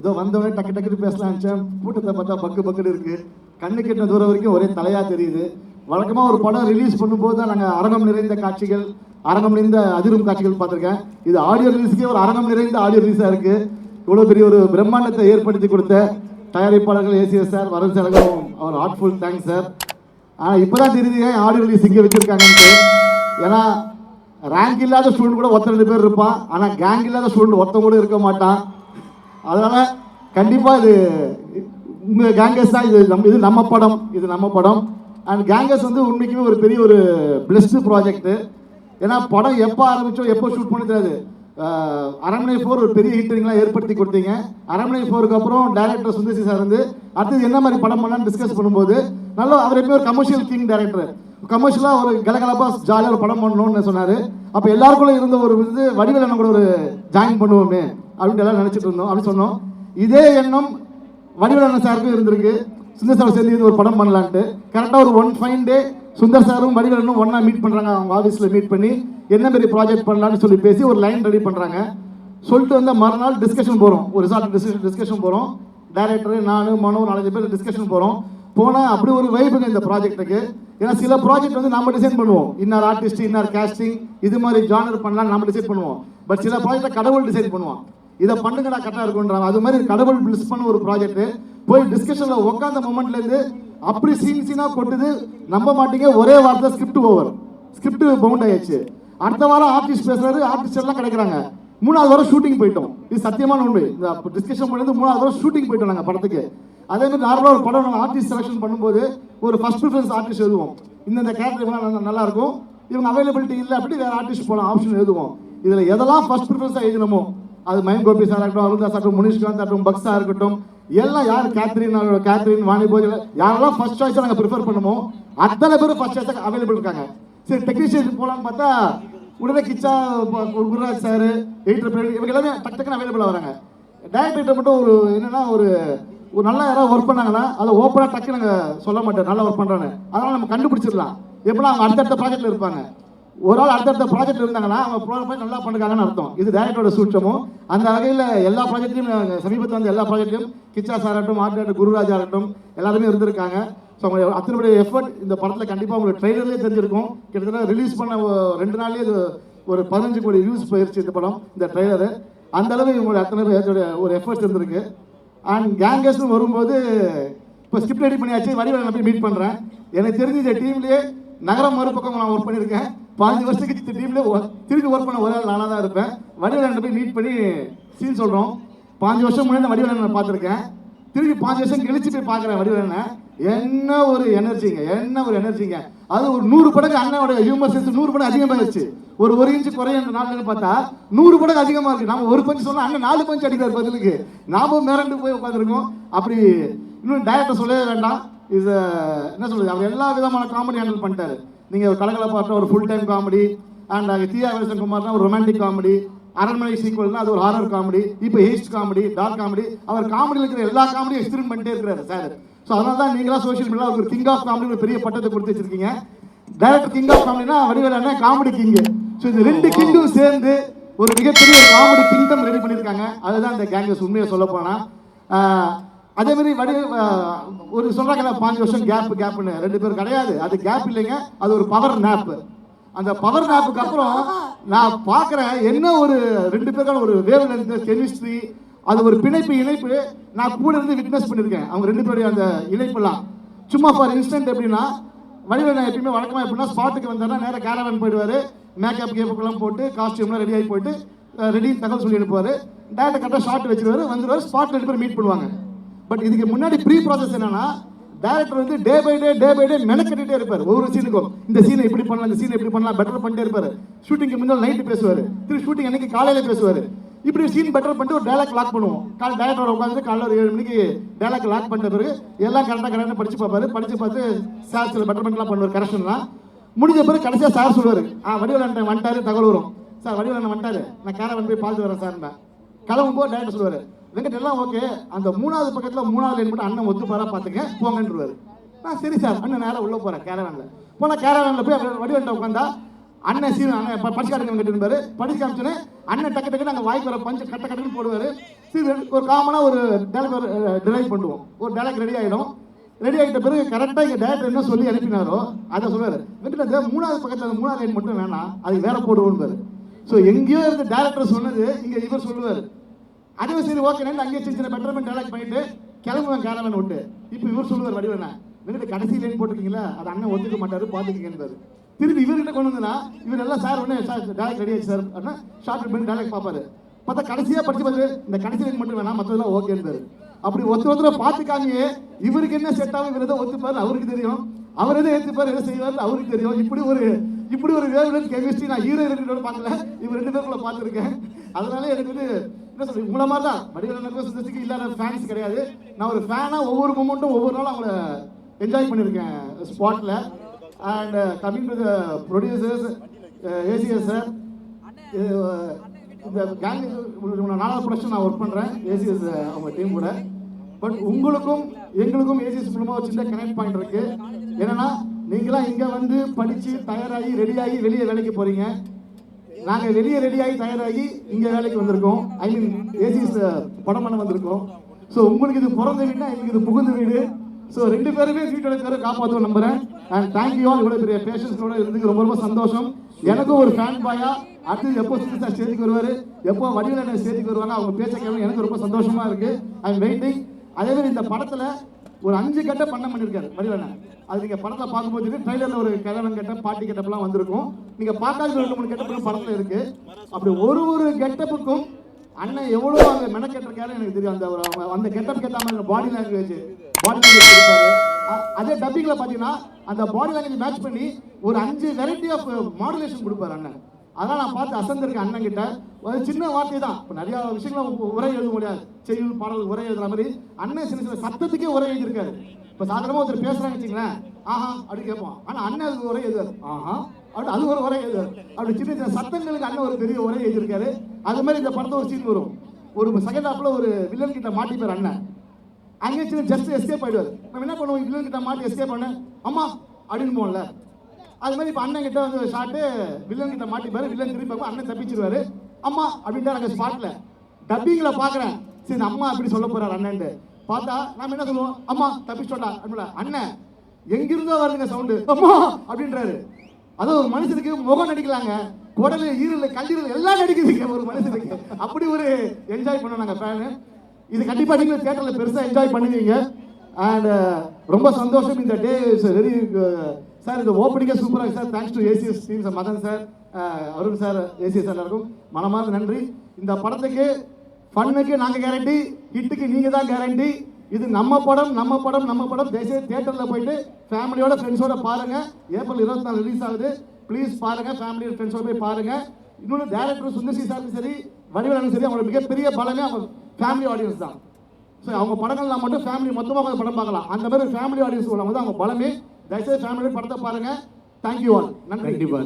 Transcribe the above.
ஏதோ வந்தவனே டக்கு டக்குன்னு பேசலாம் நினச்சேன். கூட்டத்தை பார்த்தா பக்கு பக்குன்னு இருக்கு. கண்ணு கெட்ட தூரம் வரைக்கும் ஒரே தலையா தெரியுது. வழக்கமாக ஒரு படம் ரிலீஸ் பண்ணும்போது தான் நாங்கள் அரங்கம் நிறைந்த காட்சிகள் அரங்கம் நிறைந்த அதிரும் காட்சிகள் பார்த்துருக்கேன். இது ஆடியோ ரிலீஸ்க்கே ஒரு அரங்கம் நிறைந்த ஆடியோ ரிலீஸாக இருக்கு. இவ்வளோ பெரிய ஒரு பிரம்மாண்டத்தை ஏற்படுத்தி கொடுத்த தயாரிப்பாளர்கள் ஏசிஎஸ் சார் வரன் சரகம் அவர் ஹார்ட்ஃபுல் தேங்க்ஸ் சார் ஆனால் இப்போ தான் தெரியுது ஏன் ஆடியோ ரிலீஸ் இங்கே வச்சுருக்காங்கன்ட்டு. ஏன்னா ரேங்க் இல்லாத ஸ்டூடெண்ட் கூட ஒருத்தர் ரெண்டு பேர் இருப்பான். ஆனால் கேங் இல்லாத ஸ்டூடெண்ட் ஒருத்தன் கூட இருக்க மாட்டான். அதனால கண்டிப்பாக இது உங்கள் கேங்கஸ் தான் இது நம்ம இது நம்ம படம் இது நம்ம படம். அண்ட் கேங்கஸ் வந்து உண்மைக்குமே ஒரு பெரிய ஒரு பிளஸ்டு ப்ராஜெக்ட்டு ஏன்னா படம் எப்போ ஆரம்பித்தோம் எப்போ ஷூட் பண்ணி தெரியாது. அரண்மனை ஃபோர் ஒரு பெரிய ஹிட்டரிங்லாம் ஏற்படுத்தி கொடுத்தீங்க. அரண்மனை ஃபோருக்கு அப்புறம் டேரக்டர் சுந்தர்சி சார் வந்து அடுத்தது என்ன மாதிரி படம் பண்ணலாம்னு டிஸ்கஸ் பண்ணும்போது நல்லா அவர் எப்பவுமே ஒரு கமர்ஷியல் கிங் டேரக்டர் கமர்ஷியலாக ஒரு கலகலப்பாக ஜாலியாக ஒரு படம் பண்ணணும்னு சொன்னார். அப்போ எல்லாருக்குள்ள இருந்த ஒரு இது வடிவில் நம்ம கூட ஒரு ஜாயின் பண்ணுவோமே. அப்படின்ட்டு எல்லாம் நினச்சிட்டு இருந்தோம். அப்படின்னு சொன்னோம். இதே எண்ணம் வடிவேலண்ணன் சாருக்கும் இருந்திருக்கு. சுந்தர் சார் சேர்ந்து ஒரு படம் பண்ணலான்ட்டு. கரெக்டாக ஒரு ஒன் ஃபைன் டே சுந்தர் சாரும் வடிவேலனும் ஒன்றா மீட் பண்ணுறாங்க அவங்க ஆஃபீஸில் மீட் பண்ணி என்ன மாதிரி ப்ராஜெக்ட் பண்ணலான்னு சொல்லி பேசி ஒரு லைன் ரெடி பண்ணுறாங்க சொல்லிட்டு வந்த மறுநாள் டிஸ்கஷன் போகிறோம் ஒரு ரிசார்ட் டிஸ்கஷன் டிஸ்கஷன் போகிறோம் டேரக்டர் நான் மனோ நாலஞ்சு பேர் டிஸ்கஷன் போகிறோம் போனால் அப்படி ஒரு வைப்புங்க இந்த ப்ராஜெக்ட்டுக்கு ஏன்னா சில ப்ராஜெக்ட் வந்து நம்ம டிசைன் பண்ணுவோம். இன்னார் ஆர்டிஸ்ட் இன்னார் கேஸ்டிங் இது மாதிரி ஜானர் பண்ணலாம் நம்ம டிசைன் பண்ணுவோம். பட் சில ப்ராஜெக்டை கடவுள் டிசைன் பண்ணுவான். இதை பண்ணுங்கடா கரெக்டாக இருக்குன்றாங்க அது மாதிரி கடவுள் பிளஸ் பண்ண ஒரு ப்ராஜெக்ட் போய் டிஸ்கஷனில் உட்காந்த மூமெண்ட்லேருந்து அப்படி சீன் சீனாக கொட்டுது. நம்ப மாட்டீங்க ஒரே வாரத்தில் ஸ்கிரிப்ட் ஓவர் ஸ்கிரிப்ட் பவுண்ட் ஆயிடுச்சு. அடுத்த வாரம் ஆர்டிஸ்ட் பேசுறாரு ஆர்டிஸ்ட் எல்லாம் கிடைக்கிறாங்க. மூணாவது வாரம் ஷூட்டிங் போயிட்டோம். இது சத்தியமான உண்மை. இந்த டிஸ்கஷன் பண்ணது மூணாவது வாரம் ஷூட்டிங் போயிட்டோம் நாங்கள் படத்துக்கு. அதே மாதிரி நார்மலாக ஒரு படம் நாங்கள் ஆர்டிஸ்ட் செலெக்ஷன் பண்ணும்போது ஒரு ஃபர்ஸ்ட் ப்ரிஃபரன்ஸ் ஆர்டிஸ்ட் எழுதுவோம். இந்த கேரக்டர் இவங்க நல்லா இருக்கும். இவங்க அவைலபிலிட்டி இல்லை அப்படி வேற ஆர்டிஸ்ட் போகலாம் ஆப்ஷன் எழுதுவோம். இதில் எதெல்லாம் ஃபர்ஸ்ட் ப்ரிஃபரன்ஸாக எழுதணுமோ அது மயம் கோபி சார் இருக்கட்டும் அருந்தாஸ் ஆகட்டும் முனிஷ்காந்த் ஆகட்டும் பக்ஸா இருக்கட்டும் எல்லாம் யார்? கேத்ரின் கேத்ரின் வாணி போஜல் யாரெல்லாம் ஃபர்ஸ்ட் சாய்ஸாக நாங்கள் ப்ரிஃபர் பண்ணுமோ அத்தனை பேரும் ஃபர்ஸ்ட் சாய்ஸாக அவைலபிள் இருக்காங்க. சரி டெக்னீஷியன் போகலான்னு பார்த்தா உடனே கிச்சா குருராஜ் சார் எயிட்டர் பேர் இவங்க எல்லாமே டக்கு டக்குன்னு அவைலபிளாக வராங்க. டேரக்டர்கிட்ட மட்டும் ஒரு என்னன்னா ஒரு ஒரு நல்லா யாராவது ஒர்க் பண்ணாங்கன்னா அதை ஓப்பனாக டக்கு நாங்கள் சொல்ல மாட்டோம் நல்லா ஒர்க் பண்ணுறாங்க அதனால் நம்ம கண்டுபிடிச்சிடலாம். எப்படின்னா அவங்க அடுத்தடுத்த ப்ராஜெக்டில் இருப்பாங்க. ஒரு ஆள் அடுத்தடுத்த ப்ராஜெக்ட் இருந்தாங்கன்னா அவங்க ப்ராஜெக்ட் நல்லா பண்ணுறாங்கன்னு அர்த்தம். இது டேரக்டரோட சூற்றமும் அந்த வகையில் எல்லா ப்ராஜெக்ட்லையும் சமீபத்தில் வந்து எல்லா ப்ராஜெக்ட்லையும் கிச்சா சார் ஆகட்டும் ஆர்ட் குருராஜா ஆகட்டும் எல்லாருமே இருந்திருக்காங்க. ஸோ அவங்க அத்தனை எஃபர்ட் இந்த படத்தில் கண்டிப்பாக உங்களுக்கு ட்ரெய்லர்லேயே தெரிஞ்சிருக்கும். கிட்டத்தட்ட ரிலீஸ் பண்ண ரெண்டு நாள்லேயே இது ஒரு பதினஞ்சு கோடி வியூஸ் போயிருச்சு இந்த படம் இந்த ட்ரெய்லரு அந்தளவு இவங்களுடைய அத்தனை பேர் ஒரு எஃபர்ட் இருந்திருக்கு. அண்ட் கேங்கர்ஸ்னு வரும்போது இப்போ ஸ்கிரிப்ட் ரெடி பண்ணியாச்சு வடிவேலை நான் போய் மீட் பண்ணுறேன் எனக்கு தெரிஞ்ச இந்த டீம்லேயே நகரம் மறுபக்கம் நான் ஒர்க் பண்ணியிருக்கேன். பாஞ்சு வருஷத்துக்கு டீம்ல திருப்பி ஒர்க் பண்ண ஒரு ஆள் நானாக தான் இருப்பேன். வடிவேலன் போய் மீட் பண்ணி சீன் சொல்கிறோம் பாஞ்சு வருஷம் முன்னாடி நான் நான் பார்த்துருக்கேன். திருப்பி பாஞ்சு வருஷம் கழிச்சு போய் பார்க்குறேன் வடிவேலனை. என்ன ஒரு எனர்ஜிங்க என்ன ஒரு எனர்ஜிங்க அது ஒரு நூறு படகு அண்ணனோட ஹியூமர் சென்ஸ் நூறு படம் அதிகமாகிடுச்சு ஒரு ஒரு இன்ச்சு குறைய நாள்னு பார்த்தா நூறு படகு அதிகமாக இருக்கு. நம்ம ஒரு பஞ்சு சொன்னால் அண்ணன் நாலு பஞ்சு அடிக்கிறார் பதிலுக்கு. நாமும் மிரண்டு போய் உட்காந்துருக்கோம் அப்படி இன்னும் டேரக்டர் சொல்லவே வேண்டாம். இது என்ன சொல்றது அவர் எல்லா விதமான காமெடி ஹேண்டில் பண்ணிட்டாரு. நீங்க ஒரு கலகலப்பாட்டம் ஒரு ஃபுல் டைம் காமெடி அண்ட் தியா வேசன் குமார்னா ஒரு ரொமான்டிக் காமெடி அரண்மனை சீக்வல்னா அது ஒரு ஹாரர் காமெடி இப்போ ஹேஸ்ட் காமெடி டார்க் காமெடி அவர் காமெடியில் இருக்கிற எல்லா காமெடியும் எக்ஸ்பிரிமெண்ட் பண்ணிட்டே இருக்கிறாரு சார் ஸோ அதனால தான் நீங்களா சோஷியல் மீடியா ஒரு கிங் ஆஃப் காமெடி ஒரு பெரிய பட்டத்தை கொடுத்து வச்சிருக்கீங்க. டைரக்டர் கிங் ஆஃப் காமெடினா வடிவேல காமெடி கிங் ஸோ இந்த ரெண்டு கிங்கும் சேர்ந்து ஒரு மிகப்பெரிய காமெடி கிங்டம் ரெடி பண்ணியிருக்காங்க. அதுதான் இந்த கேங்கஸ் உண்மையை சொல்ல போனா. ஆஹ், அதே மாதிரி வடி ஒரு சொல்றாங்கல்ல பாஞ்சு வருஷம் கேப் கேப்னு ரெண்டு பேரும் கிடையாது. அது கேப் இல்லைங்க. அது ஒரு பவர் நேப் அந்த பவர் நேப்புக்கு அப்புறம் நான் பார்க்குறேன் என்ன ஒரு ரெண்டு பேருக்கான ஒரு வேவ் லென்த் கெமிஸ்ட்ரி அது ஒரு பிணைப்பு இணைப்பு நான் கூட இருந்து விட்னஸ் பண்ணியிருக்கேன். அவங்க ரெண்டு பேருடைய அந்த இணைப்பெல்லாம். சும்மா ஃபார் இன்ஸ்டன்ட் எப்படின்னா வடிவேல் எப்பயுமே வழக்கமாக எப்படின்னா ஸ்பாட்டுக்கு வந்தாருன்னா நேராக கேரவன் போயிடுவார். மேக்கப் கேப்புக்கெல்லாம் போட்டு காஸ்டியூம்லாம் ரெடி ஆகி போயிட்டு ரெடி தகவல் சொல்லி அனுப்புவார். டேரக்டாக கரெக்டாக ஷார்ட் வச்சிருவாரு. வந்துடுவார் ஸ்பாட் ரெண்டு பேர் மீட் பண்ணுவாங்க. பட் இதுக்கு முன்னாடி ப்ரீ ப்ராசஸ் என்னன்னா டேரக்டர் வந்து day by day day by day மெனக்கட்டிட்டே இருப்பார். ஒவ்வொரு சீனுக்கும் இந்த சீனை இப்படி பண்ணலாம் இந்த சீனை இப்படி பண்ணலாம் பெட்டர் பண்ணிட்டே இருப்பார். ஷூட்டிங்க்கு முன்னாடி நைட்டு பேசுவார். திரு ஷூட்டிங் அன்னைக்கு காலையில் பேசுவார். இப்படி சீன் பெட்டர் பண்ணிட்டு ஒரு டேலாக் லாக் பண்ணுவோம். காலை டேரக்டர் உட்காந்து காலைல ஒரு ஏழு மணிக்கு டேலாக் லாக் பண்ண பிறகு எல்லாம் கரெக்டாக கரெக்டாக படிச்சு பார்ப்பாரு. படிச்சு பார்த்து சார் சில பண்ணலாம் பண்ணுவார் கரெக்ஷன்லாம் முடிஞ்ச பிறகு கடைசியாக சார் சொல்லுவார் ஆ வடிவலன் வந்துட்டாரு தகவல் வரும். சார் வடிவலன் வந்துட்டாரு. நான் கேரவன் போய் பார்த்து வரேன் சார் கிளம்பும் போது டேரக்டர் சொல்லுவார் வெங்கட் எல்லாம் ஓகே அந்த மூணாவது பக்கத்தில் மூணாவது லைன் மட்டும் அண்ணன் ஒத்து ஒத்துப்பாரா பார்த்துக்க போங்கன்றுவார். ஆ சரி சார் அண்ணன் நேரம் உள்ளே போகிறேன் கேரவேனில் போனால் கேரவேனில் போய் அப்படியே உட்காந்தா அண்ணன் சீன் அண்ணன் படிச்சு காட்டுங்க கேட்டு இருந்தாரு படிச்சு காமிச்சோன்னே அண்ணன் டக்கு டக்கு நாங்கள் வாய்க்கு வர பஞ்சு கட்ட கட்டுன்னு போடுவார். சீன் ஒரு காமனாக ஒரு டேலக் டிரைவ் பண்ணுவோம். ஒரு டேலக் ரெடி ஆகிடும் ரெடி ஆகிட்ட பிறகு கரெக்டாக எங்கள் டேரக்டர் என்ன சொல்லி அனுப்பினாரோ அதை சொல்லுவார். வெங்கட மூணாவது பக்கத்தில் அந்த மூணாவது லைன் மட்டும் வேணாம் அது வேற போடுவோம்பாரு. ஸோ எங்கேயோ இருந்து டேரக்டர் சொன்னது இங்கே இவர் சொல்லுவார். அதுவும் சரி ஓகே அங்கேயே சின்ன சின்ன பெட்டர்மெண்ட் டெவலப் பண்ணிட்டு கிளம்புவேன் கேரவன் விட்டு இப்போ இவர் சொல்லுவார் வடிவனா வெங்கட கடைசி லைன் போட்டிருக்கீங்களா? அது அண்ணன் ஒத்துக்க மாட்டாரு பார்த்துக்கங்கன்றாரு திருப்பி இவர்கிட்ட கொண்டு வந்தனா இவர் எல்லாம் சார் உடனே சார் டேரக்ட் ரெடி ஆச்சு சார் அப்படின்னா ஷார்ட் பண்ணி டேரக்ட் பார்ப்பாரு. பார்த்தா கடைசியா படிச்சு பார்த்து இந்த கடைசி லைன் மட்டும் வேணாம் மற்றதெல்லாம் ஓகேன்றாரு அப்படி ஒருத்தர் ஒருத்தர பார்த்துக்காங்க இவருக்கு என்ன செட் ஆகும் இவர் எதை ஒத்துப்பாரு அவருக்கு தெரியும். அவர் எதை ஏற்றுப்பாரு என்ன செய்வார் அவருக்கு தெரியும். இப்படி ஒரு இப்படி ஒரு வேவ்லென்த் கெமிஸ்ட்ரி நான் ஹீரோ ஹீரோட பார்க்கல. இவர் ரெண்டு பேருக்குள்ள பார்த்துருக்கேன். அதனால எனக்கு வந்து என்ன சொல்றது உங்களை மாதிரி தான் வடிவேலனுக்கும் சுந்தரத்துக்கு இல்லாத ஃபேன்ஸ் கிடையாது. நான் ஒரு ஃபேனாக ஒவ்வொரு மூமெண்ட்டும் ஒவ்வொரு நாளும் அவங்கள என்ஜாய் பண்ணியிருக்கேன் ஸ்பாட்டில் and coming to the producers ACS sir இந்த கேங் நாலாவது ப்ரொடக்ஷன் நான் ஒர்க் பண்ணுறேன் ஏசிஎஸ் uh, அவங்க டீம் கூட. பட் உங்களுக்கும் எங்களுக்கும் ஏசிஎஸ் மூலமாக ஒரு சின்ன கனெக்ட் பாயிண்ட் இருக்குது என்னென்னா நீங்களாம் இங்கே வந்து படித்து தயாராகி ரெடியாகி வெளியே வேலைக்கு போகிறீங்க நாங்கள் வெளியே ரெடியாகி தயாராகி இங்கே வேலைக்கு வந்திருக்கோம். ஐ மீன் ஏசிஎஸ் படம் பண்ண வந்திருக்கோம். ஸோ உங்களுக்கு இது பிறந்த வீடுனா எங்களுக்கு இது புகுந்த வீடு. ஸோ ரெண்டு பேருமே வீட்டோட பேரை காப்பாற்றுவோம் நம்புறேன். அண்ட் தேங்க்யூ இவ்வளோ பெரிய பேஷன்ஸோட இருந்துக்கு ரொம்ப ரொம்ப சந்தோஷம். எனக்கும் ஒரு ஃபேன் பாயா அடுத்து எப்போ சுற்றி சார் ஸ்டேஜுக்கு வருவார் எப்போ வடிவில் என்ன ஸ்டேஜுக்கு வருவாங்க அவங்க பேச்ச கேட்க எனக்கு ரொம்ப சந்தோஷமா இருக்கு. ஐ எம் வெயிட்டிங் அதே மாதிரி இந்த படத்தில் ஒரு அஞ்சு கட்ட பண்ண பண்ணியிருக்காரு வடிவண்ணன் அது நீங்கள் படத்தில் பார்க்கும்போது ட்ரைலரில் ஒரு கிழவன் கட்ட பாட்டி கட்டப்பெல்லாம் வந்திருக்கும். நீங்கள் பார்க்காத ரெண்டு மூணு கெட்டப்பும் படத்தில் இருக்கு. அப்படி ஒரு ஒரு கெட்டப்புக்கும் அண்ணன் எவ்வளோ அங்கே மெனக்கெட்டிருக்காரு எனக்கு தெரியும். அந்த ஒரு அவங்க- அந்த கெட்டப் கேட்ட மாதிரி பாடி லாங்குவேஜ் பாடி லாங்குவேஜ் கொடுப்பாரு அதே டப்பிங்கில் பார்த்தீங்கன்னா அந்த பாடி லாங்குவேஜ் மேட்ச் பண்ணி ஒரு அஞ்சு வெரைட்டி ஆஃப் மாடுலேஷன் கொடுப்பாரு அண்ணன். அதெல்லாம் நான் பார்த்து அசந்திருக்கேன் அண்ணன் கிட்ட ஒரு சின்ன வார்த்தை தான். இப்போ நிறைய விஷயங்களை உரை எழுத முடியாது. செய்யுள் பாடல் உரை எழுதுற மாதிரி அண்ணன் சின்ன சின்ன சத்தத்துக்கே உரை எழுதியிருக்காரு. இப்போ சாதாரணமாக ஒருத்தர் பேசுறாங்க வச்சுங்களேன். ஆஹா அப்படி கேட்போம் ஆனால் அண்ணன் அதுக்கு உரை எழுதுவார். ஆஹா அப்படி அது ஒரு உரை அப்படி சின்ன சின்ன சத்தங்களுக்கு அண்ணன் ஒரு பெரிய உரை எழுதியிருக்காரு அது மாதிரி இந்த படத்தை ஒரு சீன் வரும். ஒரு செகண்ட் ஹாஃப்ல ஒரு வில்லன் கிட்ட மாட்டிப்பார் அண்ணன். அங்கே சின்ன ஜஸ்ட் எஸ்கேப் ஆயிடுவார். நம்ம என்ன பண்ணுவோம்? வில்லன் கிட்ட மாட்டி எஸ்கேப் பண்ண அம்மா அப்படின்னு போகல அது மாதிரி இப்போ அண்ணன் கிட்ட வந்து ஷாட்டு வில்லன் கிட்ட மாட்டிப்பாரு வில்லன் திரும்பி பார்க்கும் அண்ணன் தப்பிச்சிருவாரு. அம்மா அப்படின்ட்டு அங்கே ஸ்பாட்ல டப்பிங்கில் பார்க்குறேன் சரி அம்மா அப்படி சொல்ல போறாரு அண்ணன்ட்டு. பார்த்தா நாம் என்ன சொல்லுவோம்? அம்மா தப்பிச்சோட்டா அப்படின்ல அண்ணன் எங்கிருந்தோ வருதுங்க சவுண்டு அம்மா அப்படின்றாரு. அது ஒரு மனுஷனுக்கு முகம் நடிக்கலாங்க. குடலு ஈரல் கல்லீரல் எல்லாம் நடிக்குதுங்க ஒரு மனுஷனுக்கு. அப்படி ஒரு என்ஜாய் பண்ணோம் நாங்கள் ஃபேனு இது கண்டிப்பா நீங்க தியேட்டர்ல பெருசா என்ஜாய் பண்ணுவீங்க. அண்ட் uh, ரொம்ப சந்தோஷம் இந்த டே இஸ் வெரி சார் இந்த ஓப்பனிங்கே சூப்பராக sir thanks to ACS team sir Madan sir uh, Arun sir ACS எல்லாருக்கும் மனமார்ந்த நன்றி. இந்த படத்துக்கு ஃபன்னுக்கு நாங்கள் கேரண்டி ஹிட்டுக்கு நீங்கள் தான் கேரண்டி இது நம்ம படம் நம்ம படம் நம்ம படம். தேசிய தியேட்டரில் போயிட்டு ஃபேமிலியோட ஃப்ரெண்ட்ஸோட பாருங்க. ஏப்ரல் இருபத்தி நாலு ரிலீஸ் ஆகுது. ப்ளீஸ் பாருங்க ஃபேமிலியோட ஃப்ரெண்ட்ஸோட போய் பாருங்க. இன்னொன்று டேரக்டர் சுந்தர்சி சாரும் சரி வடிவலும் சரி அவங்களோட மிகப்பெரிய பலமே அவங்க ஃபேமிலி ஆடியன்ஸ் தான். ஸோ அவங்க படங்கள்லாம் மட்டும் ஃபேமிலி மொத்தமாக உட்கார்ந்து படம் பார்க்கலாம். அந்த மாதிரி ஃபேமிலி ஆடியன்ஸ் உள்ளவங்க வந்து அவங்க பலமே தயவுசெய்து ஃபேமிலி படத்தை பாருங்க. தேங்க்யூ ஆல் நன்றி. கண்டிப்பாக